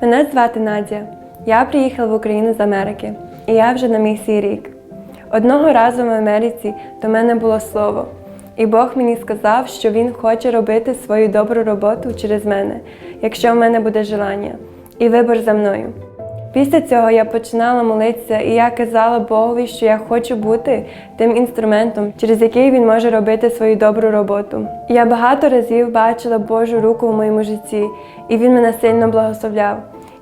Мене звати Надя. Я приїхала в Україну з Америки, і я вже на місії рік. Одного разу в Америці до мене було слово, і Бог мені сказав, що Він хоче робити свою добру роботу через мене, якщо в мене буде желання, і вибір за мною. Після цього я починала молитися, і я казала Богові, що я хочу бути тим інструментом, через який він може робити свою добру роботу. Я багато разів бачила Божу руку в моєму житті, і він мене сильно благословляв.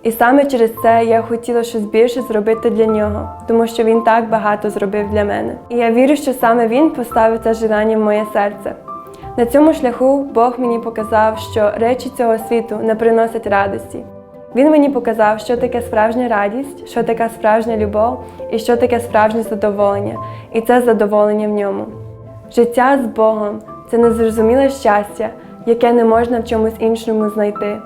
І саме через це я хотіла щось більше зробити для нього, тому що він так багато зробив для мене. І я вірю, що саме він поставив це желання в моє серце. На цьому шляху Бог мені показав, що речі цього світу не приносять радості. Він мені показав, що таке справжня радість, що таке справжня любов і що таке справжнє задоволення, і це задоволення в ньому. Життя з Богом це незрозуміле щастя, яке не можна в чомусь іншому знайти.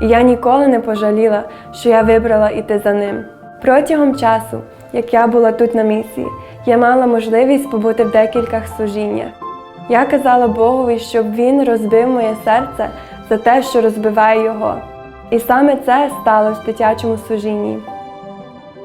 І я ніколи не пожаліла, що я вибрала іти за ним. Протягом часу, як я була тут на місії, я мала можливість побути в декількох служіннях. Я казала Богові, щоб він розбив моє серце за те, що розбиває його. І саме це сталося в дитячому служінні.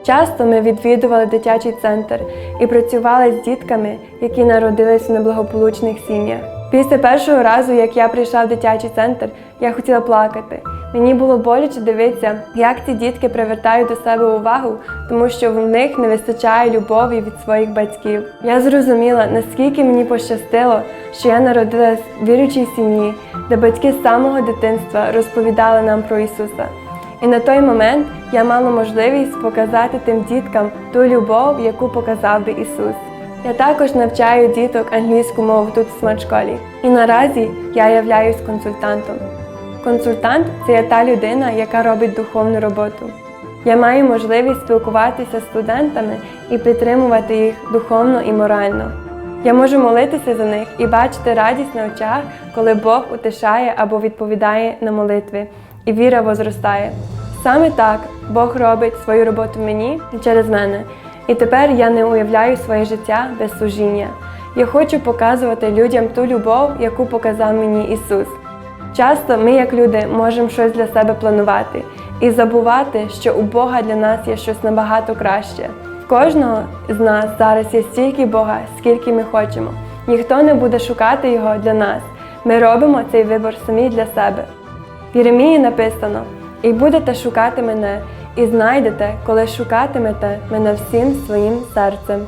Часто ми відвідували дитячий центр і працювали з дітками, які народились в неблагополучних сім'ях. Після першого разу, як я прийшла в дитячий центр, я хотіла плакати. Мені було боляче дивитися, як ці дітки привертають до себе увагу, тому що в них не вистачає любові від своїх батьків. Я зрозуміла, наскільки мені пощастило, що я народилась в віруючій сім'ї, де батьки з самого дитинства розповідали нам про Ісуса. І на той момент я мала можливість показати тим діткам ту любов, яку показав би Ісус. Я також навчаю діток англійську мову тут в смарт-школі. І наразі я являюсь консультантом. Консультант це є та людина, яка робить духовну роботу. Я маю можливість спілкуватися з студентами і підтримувати їх духовно і морально. Я можу молитися за них і бачити радість на очах, коли Бог утешає або відповідає на молитви, і віра возростає. Саме так Бог робить свою роботу мені і через мене. І тепер я не уявляю своє життя без служіння. Я хочу показувати людям ту любов, яку показав мені Ісус. Часто ми, як люди, можемо щось для себе планувати і забувати, що у Бога для нас є щось набагато краще. Кожного з нас зараз є стільки Бога, скільки ми хочемо. Ніхто не буде шукати його для нас. Ми робимо цей вибір самі для себе. В Єремії написано: і будете шукати мене, і знайдете, коли шукатимете мене всім своїм серцем.